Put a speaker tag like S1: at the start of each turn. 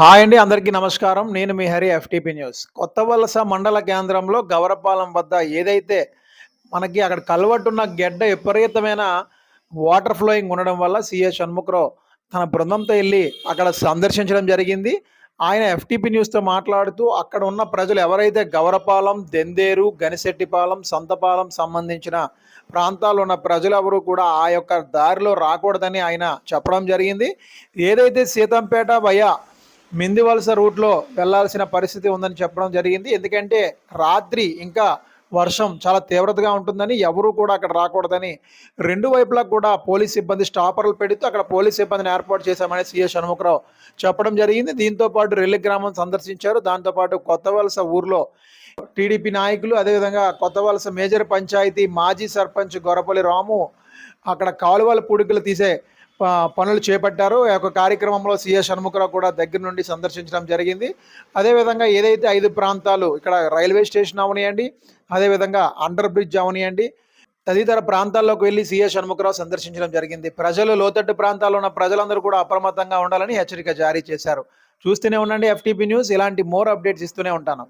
S1: Hi అండి అందరికీ నమస్కారం. నేను మీ హరి ఎఫ్టీపీ న్యూస్ కొత్త వలస మండల కేంద్రంలో గవరపాలెం వద్ద ఏదైతే మనకి అక్కడ కలవట్టున్న గెడ్డ విపరీతమైన వాటర్ ఫ్లోయింగ్ ఉండడం వల్ల సిఎస్ షణ్ముఖరావు తన బృందంతో వెళ్ళి అక్కడ సందర్శించడం జరిగింది. ఆయన ఎఫ్టీపీ న్యూస్తో మాట్లాడుతూ అక్కడ ఉన్న ప్రజలు ఎవరైతే గవరపాలెం దెందేరు గనిశెట్టిపాలెం సంతపాలెం సంబంధించిన ప్రాంతాల్లో ఉన్న ప్రజలెవరూ కూడా ఆ యొక్క దారిలో రాకూడదని ఆయన చెప్పడం జరిగింది. ఏదైతే సీతంపేట వయా మిందివలస రూట్లో వెళ్ళాల్సిన పరిస్థితి ఉందని చెప్పడం జరిగింది. ఎందుకంటే రాత్రి ఇంకా వర్షం చాలా తీవ్రతగా ఉంటుందని ఎవరూ కూడా అక్కడ రాకూడదని రెండు వైపులా కూడా పోలీస్ సిబ్బంది స్టాపర్లు పెడుతూ అక్కడ పోలీస్ సిబ్బందిని ఏర్పాటు చేశామని సీఎస్ షణ్ముఖరావు చెప్పడం జరిగింది. దీంతో పాటు రెల్లి గ్రామం సందర్శించారు. దాంతోపాటు కొత్త వలస ఊర్లో టీడీపీ నాయకులు అదేవిధంగా కొత్త వలస మేజర్ పంచాయతీ మాజీ సర్పంచ్ గొరపల్లి రాము అక్కడ కాలువల పూడికలు తీసే పనులు చేపట్టారు. ఈ యొక్క కార్యక్రమంలో సీఎస్ షణ్ముఖరావు కూడా దగ్గర నుండి సందర్శించడం జరిగింది. అదేవిధంగా ఏదైతే ఐదు ప్రాంతాలు ఇక్కడ రైల్వే స్టేషన్ అవనియండి అదేవిధంగా అండర్ బ్రిడ్జ్ అవనియండి తదితర ప్రాంతాల్లోకి వెళ్ళి సీఎస్ షణ్ముఖరావు సందర్శించడం జరిగింది. ప్రజలు లోతట్టు ప్రాంతాల్లో ఉన్న ప్రజలందరూ కూడా అప్రమత్తంగా ఉండాలని హెచ్చరిక జారీ చేశారు. చూస్తూనే ఉండండి ఎఫ్టీపీ న్యూస్. ఇలాంటి మోర్ అప్డేట్స్ ఇస్తూనే ఉంటాను.